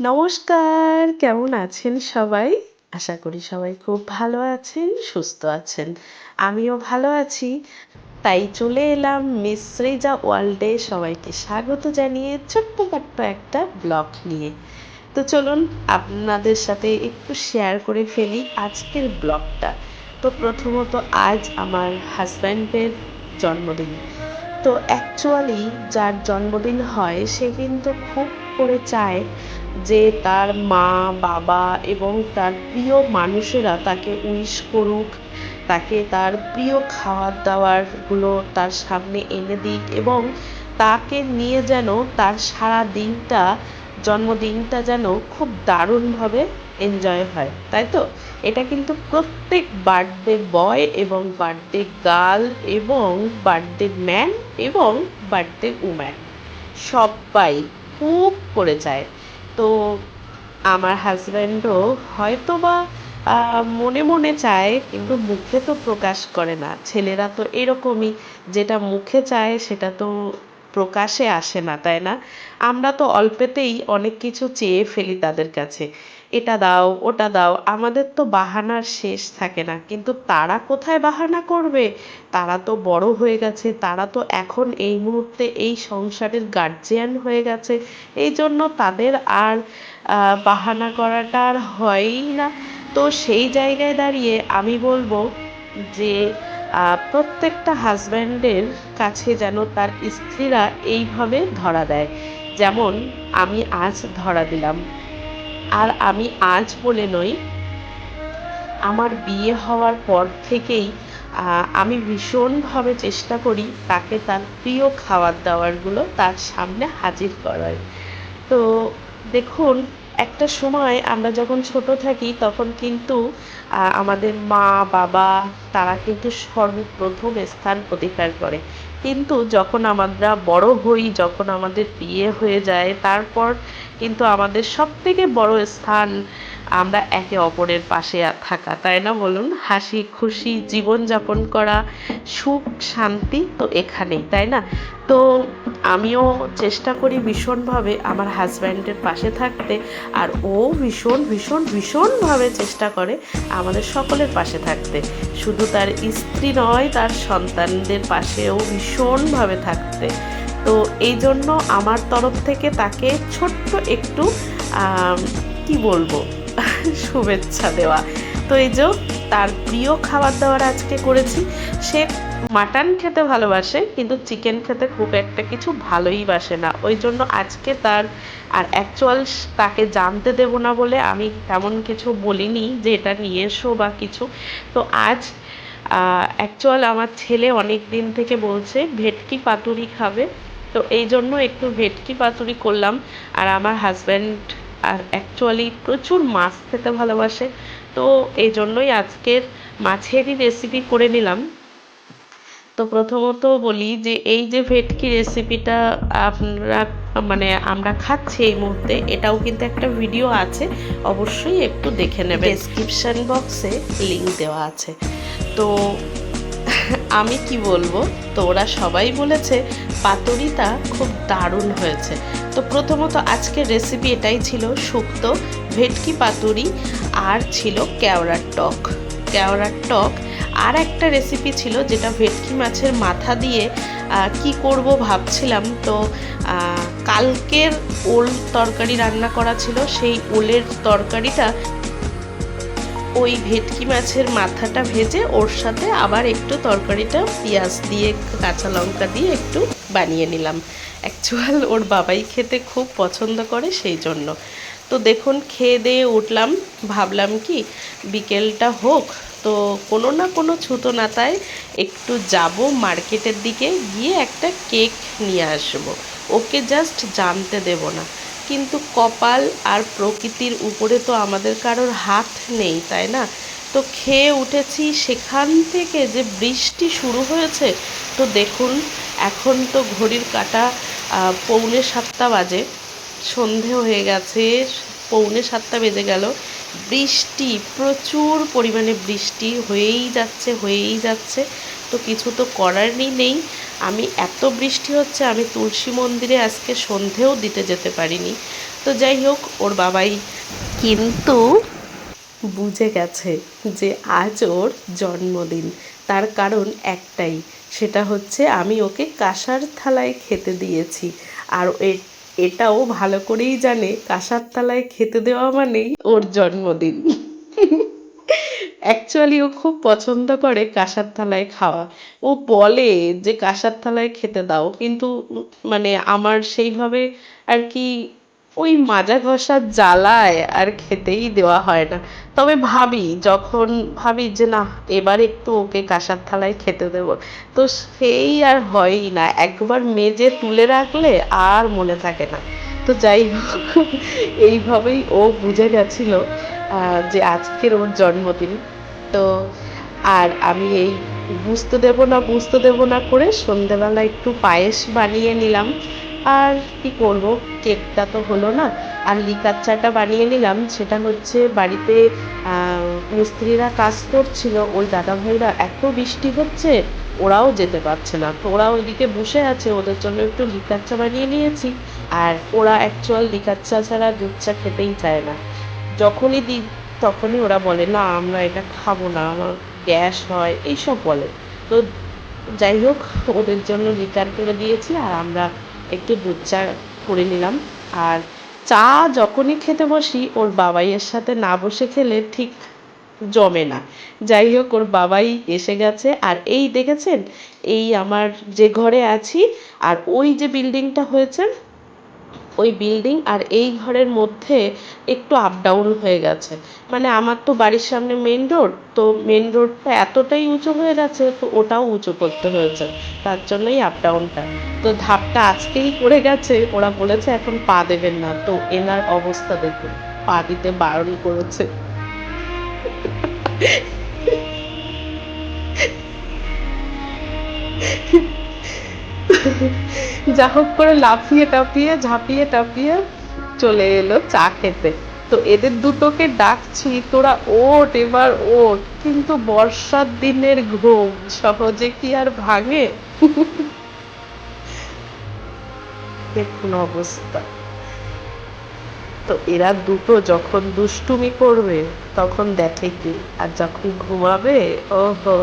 নমস্কার, কেমন আছেন সবাই? আশা করি সবাই খুব ভালো আছেন, সুস্থ আছেন। আমিও ভালো আছি। তাই চলে এলাম মিশ্রিজা ওয়ার্ল্ডে। সবাইকে স্বাগত জানিয়ে ছোট্টখাট্ট একটা ব্লগ নিয়ে। তো চলুন, আপনাদের সাথে একটু শেয়ার করে ফেলি আজকের ব্লগটা। তো প্রথমত, আজ আমার হাজব্যান্ডের জন্মদিন। তো অ্যাকচুয়ালি যার জন্মদিন হয়, সে কিন্তু খুব করে চায় যে তার মা, বাবা এবং তার প্রিয় মানুষেরা তাকে উইশ করুক, তাকে তার প্রিয় খাবার দাবারগুলো তার সামনে এনে দিক এবং তাকে নিয়ে যেন তার সারা দিনটা, জন্মদিনটা যেন খুব দারুণভাবে এনজয় হয়, তাই তো? এটা কিন্তু প্রত্যেক বার্থডে বয় এবং বার্থডে গার্ল এবং বার্থডে ম্যান এবং বার্থডে উম্যান সবাই খুব করে চায়। তো আমার হাজব্যান্ডও হয়তো বা মনে মনে চায়, কিন্তু মুখে তো প্রকাশ করে না। ছেলেরা তো এরকমই, যেটা মুখে চায় সেটা তো প্রকাশে আসে না, তাই না? আমরা তো অল্পেতেই অনেক কিছু চেয়ে ফেলি তাদের কাছে। এটা দাও, ওটা দাও, আমাদের তো বাহানার শেষ থাকে না। কিন্তু তারা কোথায় বাহানা করবে? তারা তো বড় হয়ে গেছে, তারা তো এখন এই মুহূর্তে এই সংসারের গার্জিয়ান হয়ে গেছে। এই জন্য তাদের আর বাহানা করাটা আর হয়ই না। তো সেই জায়গায় দাঁড়িয়ে আমি বলব যে প্রত্যেকটা হাজব্যান্ডের কাছে যেন তার স্ত্রীরা এইভাবে ধরা দেয়। যেমন আমি আজ ধরা দিলাম। আর আমি আজ বলে নই, আমার বিয়ে হওয়ার পর থেকেই আমি ভীষণভাবে চেষ্টা করি তাকে তার প্রিয় খাবার দাবারগুলো তার সামনে হাজির করার। তো দেখুন, একটা সময় আমরা যখন ছোট থাকি তখন কিন্তু আমাদের মা, বাবা তারা কিন্তু সর্বপ্রথম স্থান অধিকার করে। কিন্তু যখন আমরা বড় হই, যখন আমাদের বিয়ে হয়ে যায়, তারপর কিন্তু আমাদের সব থেকে বড় স্থান আমরা একে অপরের পাশে থাকা, তাই না বলুন? হাসি, খুশি, জীবনযাপন করা, সুখ, শান্তি তো এখানেই, তাই না? তো আমিও চেষ্টা করি ভীষণভাবে আমার হাজব্যান্ডের পাশে থাকতে, আর ও ভীষণ ভীষণ, ভীষণভাবে চেষ্টা করে আমাদের সকলের পাশে থাকতে। শুধু তার স্ত্রী নয়, তার সন্তানদের পাশেও ভীষণভাবে থাকতে। তো এই জন্য আমার তরফ থেকে তাকে ছোট্ট একটু কি বলব? শুভেচ্ছা দেওয়া। তো এই যে তার প্রিয় খাবার দাবার আজকে করেছি, সে মাটন খেতে ভালোবাসে, কিন্তু চিকেন খেতে খুব একটা কিছু ভালোই বাসে না। ওই জন্য আজকে তার, আর অ্যাকচুয়াল তাকে জানতে দেব না বলে আমি তেমন কিছু বলিনি যে এটা নিয়ে এসো বা কিছু। তো আজ অ্যাকচুয়াল আমার ছেলে অনেক দিন থেকে বলছে, ভেটকি পাতুরি খাবে। তো এই জন্য একটু ভেটকি পাতুরি করলাম। আর আমার হাজব্যান্ড আর অ্যাকচুয়ালি প্রচুর মাছ খেতে ভালোবাসে। তো এই জন্যই আজকের মাছেরই রেসিপি করে নিলাম। তো প্রথমত বলি যে এই যে ভেটকি রেসিপিটা আপনারা মানে আমরা খাচ্ছি এই মুহূর্তে, এটাও কিন্তু একটা ভিডিও আছে, অবশ্যই একটু দেখে নেবে ডিসক্রিপশান বক্সে লিঙ্ক দেওয়া আছে। তো আমি কি বলব? তো ওরা সবাই বলেছে পাতুরিটা খুব দারুণ হয়েছে। তো প্রথমত আজকের রেসিপি এটাই ছিল শুক্তো ভেটকি পাতুরি আর ছিল কেওড়ার টক। কেওড়ার টক আর একটা রেসিপি ছিল যেটা ভেটকি মাছের মাথা দিয়ে কি করব ভাবছিলাম। তো কালকের ওল তরকারি রান্না করা ছিল, সেই ওলের তরকারিটা ওই ভেটকি মাছের মাথাটা ভেজে ওর সাথে আবার একটু তরকারিটা পেঁয়াজ দিয়ে কাঁচা লঙ্কা দিয়ে একটু বানিয়ে নিলাম। অ্যাকচুয়াল ওর বাবাই খেতে খুব পছন্দ করে সেই জন্য। তো দেখুন, খেয়ে দিয়ে উঠলাম। ভাবলাম কি, বিকেলটা হোক, তো কোনো না কোনো ছুতো নাতায় একটু যাব মার্কেটের দিকে গিয়ে একটা কেক নিয়ে আসব। ওকে জাস্ট জানতে দেব না। কিন্তু কপাল আর প্রকৃতির উপরে তো আমাদের কারোর হাত নেই, তাই না? তো খেয়ে উঠেছি সেখান থেকে যে বৃষ্টি শুরু হয়েছে, তো দেখুন, এখন তো ঘড়ির কাটা পৌনে সাতটা বাজে, সন্ধে হয়ে গেছে, পৌনে সাতটা বেজে গেল। বৃষ্টি, প্রচুর পরিমাণে বৃষ্টি, হয়েই যাচ্ছে হয়েই যাচ্ছে, তো কিছু তো করারই নেই। আমি এত বৃষ্টি হচ্ছে, আমি তুলসী মন্দিরে আজকে সন্ধেও দিতে যেতে পারিনি। তো যাই হোক, ওর বাবাই কিন্তু বুঝে গেছে যে আজ ওর জন্মদিন। তার কারণ একটাই, সেটা হচ্ছে আমি ওকে কাঁসার থালায় খেতে দিয়েছি। আর এটাও ভালো করেই জানে, কাঁসার থালায় খেতে দেওয়া মানেই ওর জন্মদিন। অ্যাকচুয়ালি ও খুব পছন্দ করে কাঁসার থালায় খাওয়া। ও বলে যে, কাঁসার থালায় খেতে দাও। কিন্তু মানে আমার সেইভাবে আর কি ওই মাজা ঘষার জ্বালায় আর খেতেই দেওয়া হয় না। তবে ভাবি, যখন ভাবি যে, না, এবার একটু ওকে কাঁসার থালায় খেতে দেবো। তো সেই আর হয়ই না। একবার মেজে তুলে রাখলে আর মনে থাকে না। তো যাই হোক, এইভাবেই ও বুঝে গেছিল যে আজকের ওর জন্মদিন। তো আর আমি এই বুঝতে দেবো না, বুঝতে দেবো না করে সন্ধেবেলা একটু পায়েস বানিয়ে নিলাম। আর কি করব, কেকটা তো হলো না। আর লিকার চাটা বানিয়ে নিলাম, সেটা হচ্ছে বাড়িতে মিস্ত্রিরা কাজ করছিল, ওই দাদা ভাইরা এত বৃষ্টি হচ্ছে, ওরাও যেতে পারছে না। তো ওরা ওইদিকে বসে আছে, ওদের জন্য একটু লিকার চা বানিয়ে নিয়েছি। আর ওরা অ্যাকচুয়াল লিকার চা ছাড়া দুধ চা খেতেই চায় না। যখনই তখনই ওরা বলে, না, আমরা এটা খাব না গ্যাস হয়। এইসব বলে। তো যাই হোক, ওদের জন্য লিটার করে দিয়েছি আর আমরা একটু দুধ চা করে নিলাম। আর চা যখনই খেতে বসি, ওর বাবাইয়ের সাথে না বসে খেলে ঠিক জমে না। যাই হোক, ওর বাবাই এসে গেছে। আর এই দেখেছেন, এই আমার যে ঘরে আছি, আর ওই যে বিল্ডিংটা হয়েছে ওই বিল্ডিং আর এই ঘরের মধ্যে একটু আপ ডাউন হয়ে গেছে। মানে আমার তো বাড়ির সামনে মেন রোড তো মেন রোডটা এতটাই উঁচু হয়ে গেছে, তো ওটাও উঁচু করতে হয়েছে। তার জন্যই আপ ডাউনটা তো ধাপটা আজকেই পড়ে গেছে, ওরা বলেছে এখন পা দেবেন না। তো এনার অবস্থা দেখুন, পা দিতে বারণ করেছে। যা হোক করে লাফিয়ে টাপিয়ে ঝাঁপিয়ে টাপিয়ে চলে এলো চা খেতে। তো এদের দুটোকে ডাকছি, তোরা ওট এবার ওট কিন্তু বর্ষার দিনের ঘুম সহজে কি আর ভাঙে? দেখুন অবস্থা। তো এরা দুটো যখন দুষ্টুমি করবে, তখন দেখে কি? আর যখন ঘুমাবে, ওহো।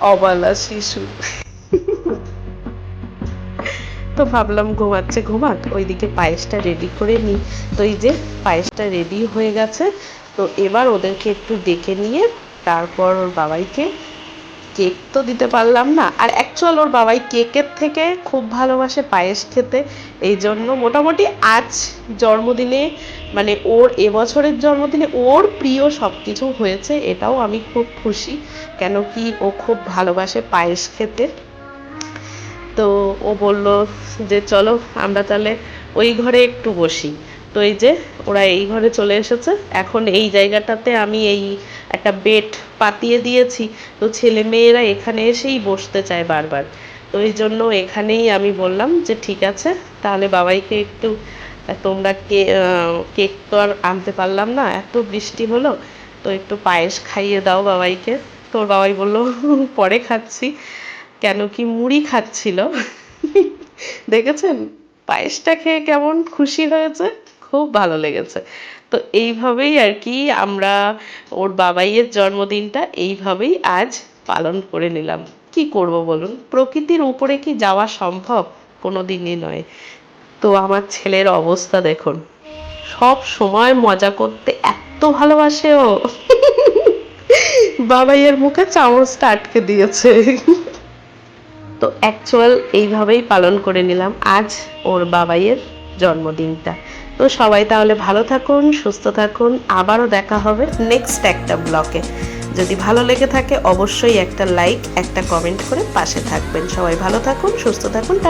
অবালা শিশু। তো ভাবলাম ঘুমাচ্ছে, ঘুমাক। ওইদিকে পায়েসটা রেডি করে নিই। তো এই যে পায়েসটা রেডি হয়ে গেছে, তো এবার ওদেরকে একটু ডেকে নিয়ে তারপর ওর বাবাইকে কেক তো দিতে পারলাম না। আর অ্যাকচুয়াল ওর বাবাই কেকের থেকে খুব ভালোবাসে পায়েস খেতে। এই জন্য মোটামুটি আজ জন্মদিনে মানে ওর এবছরের জন্মদিনে ওর প্রিয় সব কিছু হয়েছে, এটাও আমি খুব খুশি। কেন কি ও খুব ভালোবাসে পায়েস খেতে। তো ও বলল যে, চলো, আমরা তাহলে ওই ঘরে একটু বসি। তো এই যে, ওরা এই ঘরে চলে এসেছে। এখন এই জায়গাটাতে আমি এই একটা বেড পাতিয়ে দিয়েছি। তো ছেলে মেয়েরা এখানে এসেই বসতে চায় বারবার। তো এই জন্য এখানেই আমি বললাম যে, ঠিক আছে, তাহলে বাবাইকে একটু, তোমরা কে কেক তো আর আনতে পারলাম না, এত বৃষ্টি হলো, তো একটু পায়েস খাইয়ে দাও বাবাইকে। তোর বাবাই বলল, পরে খাচ্ছি। কেন কি মুড়ি খাচ্ছিল? দেখেছেন? পায়েসটা খেয়ে কেমন খুশি হয়েছে? খুব ভালো লেগেছে। তো এইভাবেই আর কি আমরা ওর বাবাইয়ের জন্মদিনটা এইভাবেই আজ পালন করে নিলাম। কি করব বলুন? প্রকৃতির উপরে কি যাওয়া সম্ভব? কোনো দিনই নয়। তো আমার ছেলের অবস্থা দেখুন। সব সময় মজা করতে এত ভালোবাসে ও। বাবাইয়ের মুখে চামচটা আটকে দিয়েছে। তো অ্যাকচুয়াল এইভাবেই পালন করে নিলাম আজ ওর বাবাইয়ের জন্মদিনটা। তো সবাই তাহলে ভালো থাকুন, সুস্থ থাকুন, আবারও দেখা হবে নেক্সট একটা ব্লকে যদি ভালো লেগে থাকে অবশ্যই একটা লাইক একটা কমেন্ট করে পাশে থাকবেন। সবাই ভালো থাকুন, সুস্থ থাকুন, টাটা।